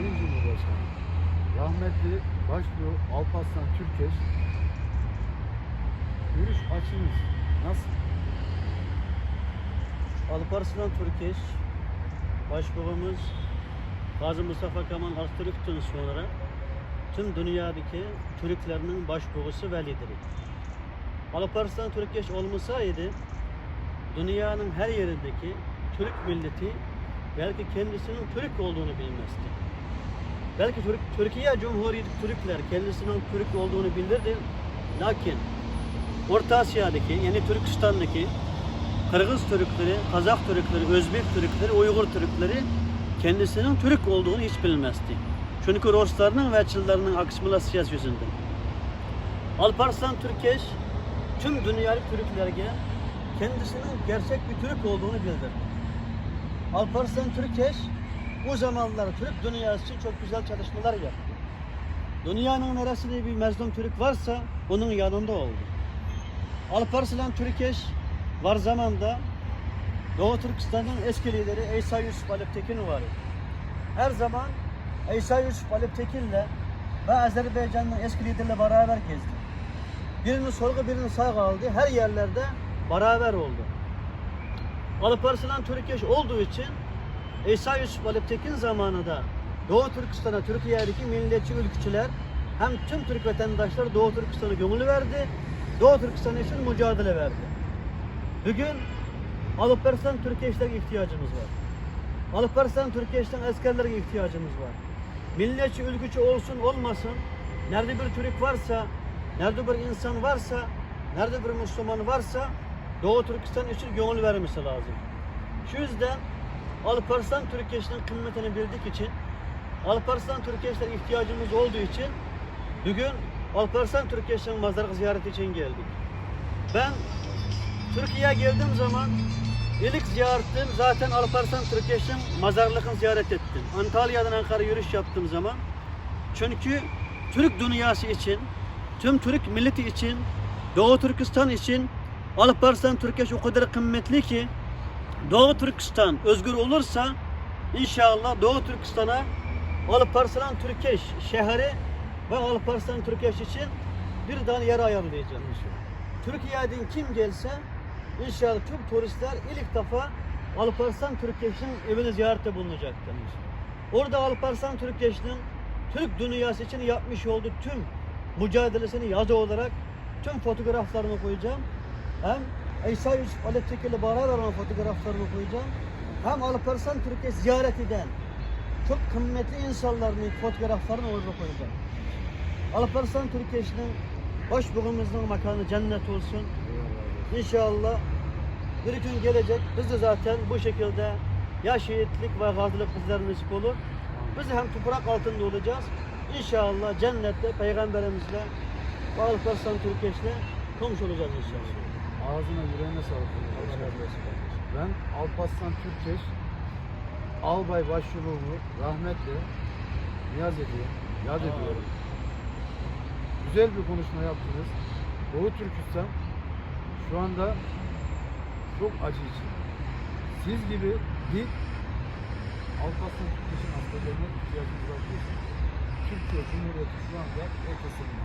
Sayın Cumhurbaşkanı, rahmetli başbuğ Alparslan Türkeş, görüş açınız nasıl? Alparslan Türkeş, Başbuğumuz Gazi Mustafa Kemal Atatürk'ten sonra tüm dünyadaki Türklerinin başbuğusu ve lideri. Alparslan Türkeş olmasaydı dünyanın her yerindeki Türk milleti belki kendisinin Türk olduğunu bilmezdi. Belki Türk, Türkiye Cumhuriyeti Türkler kendisinin Türk olduğunu bilirdi. Lakin Orta Asya'daki yani Türkistan'daki Kırgız Türkleri, Kazak Türkleri, Özbek Türkleri, Uygur Türkleri kendisinin Türk olduğunu hiç bilmezdi. Çünkü Ruslarının ve Çinlilerinin aksimilasyası yüzünden. Alparslan Türkeş tüm dünyalık Türklerge kendisinin gerçek bir Türk olduğunu bildirdi. Alparslan Türkeş o zamanlar Türk dünyası çok güzel çalışmalar yaptı. Dünyanın neresinde bir mezlum Türk varsa onun yanında oldu. Alparslan Türkeş var zamanda Doğu Türkistan'ın eski lideri İsa Yusuf Alep Tekin var. Her zaman İsa Yusuf Alep Tekin'le ve Azerbaycan'ın eski lideriyle beraber gezdi. Birini sorgu birini sağ aldı. Her yerlerde beraber oldu. Alparslan Türkeş olduğu için İsa Yusuf Alep Tekin zamanında Doğu Türkistan'a, Türkiye'deki milliyetçi ülkücüler hem tüm Türk vatandaşları Doğu Türkistan'a gönül verdi. Doğu Türkistan için mücadele verdi. Bugün Alparslan Türkeş'ten ihtiyacımız var. Alparslan Türkeş'ten askerlere ihtiyacımız var. Milliyetçi ülkücü olsun olmasın, nerede bir Türk varsa, nerede bir insan varsa, nerede bir Müslüman varsa Doğu Türkistan için gönül vermesi lazım. Şu yüzden Alparslan Türkeş'in kıymetini bildik için, Alparslan Türkeş'ten ihtiyacımız olduğu için bugün Alparslan Türkeş'in mazarı ziyareti için geldik. Ben Türkiye'ye geldiğim zaman ilk ziyaretim zaten Alparslan Türkeş'in mazarlığını ziyaret ettim. Antalya'dan Ankara yürüyüş yaptığım zaman. Çünkü Türk dünyası için, tüm Türk milleti için, Doğu Türkistan için Alparslan Türkeş o kadar kıymetli ki Doğu Türkistan özgür olursa inşallah Doğu Türkistan'a Alparslan Türkeş şehri ve Alparslan Türkeş için bir tane yer ayarlayacağım. Türkiye'den kim gelse inşallah tüm turistler ilk defa Alparslan Türkeş'in evini ziyarete bulunacaktır. Orada Alparslan Türkeş'in Türk dünyası için yapmış olduğu tüm mücadelesini yazı olarak tüm fotoğraflarını koyacağım. Hem İsa Yusuf Alepteki ile beraber olan fotoğraflarını koyacağım. Hem Alparslan Türkiye ziyaret eden çok kıymetli insanların fotoğraflarını orada koyacağım. Alparslan Türkiye'nin başbuğumuzun makanı cennet olsun. İnşallah bir gün gelecek. Biz de zaten bu şekilde ya şehitlik ve gazilik bizlere nasip olur. Biz hem toprak altında olacağız. İnşallah cennette peygamberimizle ve Alparslan Türkeş'le komşu olacağız inşallah. Ağzına yüreğine sağlık. Ben Alparslan Türkeş, albay başbuğumu rahmetle niyaz ediyorum, yad ediyorum. Güzel bir konuşma yaptınız. Doğu Türkistan şu anda çok acı içinde. Siz gibi bir Alparslan Türkeş'in askerlerine ihtiyacımız için Türkiye Cumhuriyeti şu anda ortasında.